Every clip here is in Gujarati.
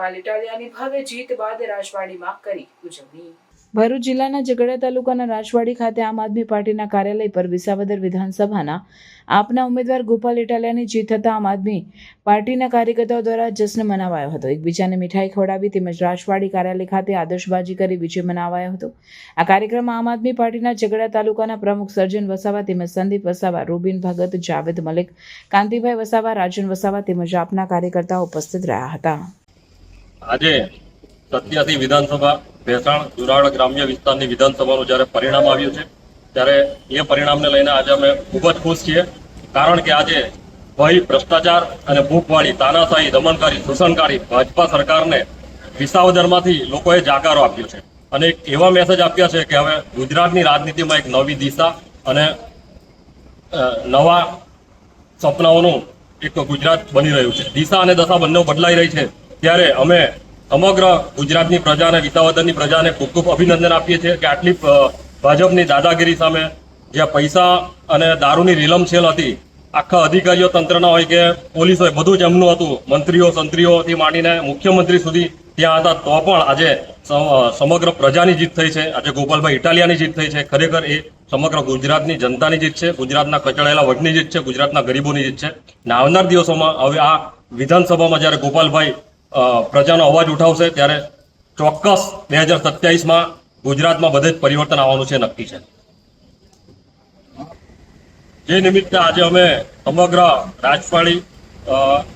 ગોપાલ ઇટાલિયાની ભવ્ય જીત બાદ રાજવાડીમાં કરી ઉજવણી. ભરૂચ જિલ્લાના ઝઘડા તાલુકાના રાજવાડી ખાતે આમ આદમી પાર્ટીના કાર્યાલય પર વિસાવદર વિધાનસભાના આપના ઉમેદવાર ગોપાલ ઇટાલિયાની જીત થતાં આમ આદમી પાર્ટીના કાર્યકર્તાઓ દ્વારા જશ્ન મનાવાયો હતો. એકબીજાને મીઠાઈ ખવડાવી તેમજ રાજવાડી કાર્યાલય ખાતે આદર્શબાજી કરી વિજય મનાવાયો હતો. આ કાર્યક્રમમાં આમ આદમી પાર્ટીના ઝઘડા તાલુકાના પ્રમુખ સર્જન વસાવા તેમજ સંદીપ વસાવા, રૂબીન ભગત, જાવેદ મલિક, કાંતિભાઈ વસાવા, રાજન વસાવા તેમજ આપના કાર્યકર્તાઓ ઉપસ્થિત રહ્યા હતા. આજે સત્યાસી વિધાનસભા ભેસાણ જુનાગઢ ગ્રામ્ય વિસ્તારની વિધાનસભાનું જ્યારે પરિણામ આવ્યું છે, ત્યારે એ પરિણામને લઈને આજે અમે ખૂબ જ ખુશ છીએ. કારણ કે આજે ભય, ભ્રષ્ટાચાર અને ભૂખવાળી, તાનાશાહી, દમનકારી, શોષણકારી ભાજપા સરકારને વિસાવદરમાંથી લોકોએ જાકારો આપ્યો છે. અને એક એવા મેસેજ આપ્યા છે કે હવે ગુજરાતની રાજનીતિમાં એક નવી દિશા અને નવા સપનાઓનું એક ગુજરાત બની રહ્યું છે. દિશા અને દશા બંને બદલાઈ રહી છે. ત્યારે અમે સમગ્ર ગુજરાતની પ્રજાને વિતાવદનની પ્રજાને ખૂબ ખૂબ અભિનંદન આપીએ છીએ કે આટલી ભાજપની દાદાગીરી સામે જે પૈસા અને દારૂની રીલમછેલ હતી, આખા અધિકારીઓ તંત્રના હોય કે પોલીસ હોય, બધું જ એમનું હતું. મંત્રીઓ સંત્રીઓથી માંડીને મુખ્યમંત્રી સુધી ત્યાં હતા. તો પણ આજે સમગ્ર પ્રજાની જીત થઈ છે. આજે ગોપાલભાઈ ઇટાલિયાની જીત થઈ છે. ખરેખર એ સમગ્ર ગુજરાતની જનતાની જીત છે. ગુજરાતના કચડાયેલા વર્ગની જીત છે. ગુજરાતના ગરીબોની જીત છે. અને આવનાર દિવસોમાં હવે આ વિધાનસભામાં જ્યારે ગોપાલભાઈ પ્રજાનો અવાજ ઉઠાવશે ત્યારે ચોક્કસ બે હજાર સત્યાવીસમાં ગુજરાતમાં બધે જ પરિવર્તન આવવાનું છે, નક્કી છે. જે નિમિત્તે આજે અમે સમગ્ર રાજપાળી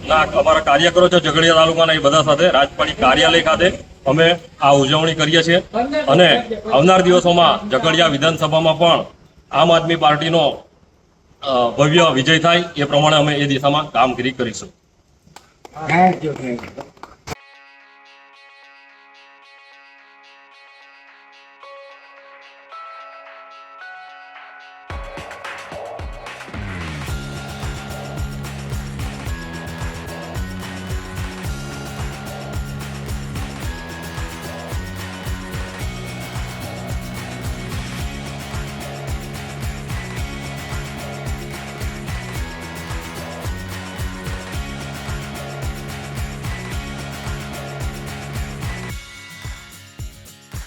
ના અમારા કાર્યકરો છે, ઝઘડિયા તાલુકાના એ બધા સાથે રાજપાળી કાર્યાલય ખાતે અમે આ ઉજવણી કરીએ છીએ. અને આવનાર દિવસોમાં ઝઘડિયા વિધાનસભામાં પણ આમ આદમી પાર્ટીનો ભવ્ય વિજય થાય એ પ્રમાણે અમે એ દિશામાં કામગીરી કરીશું.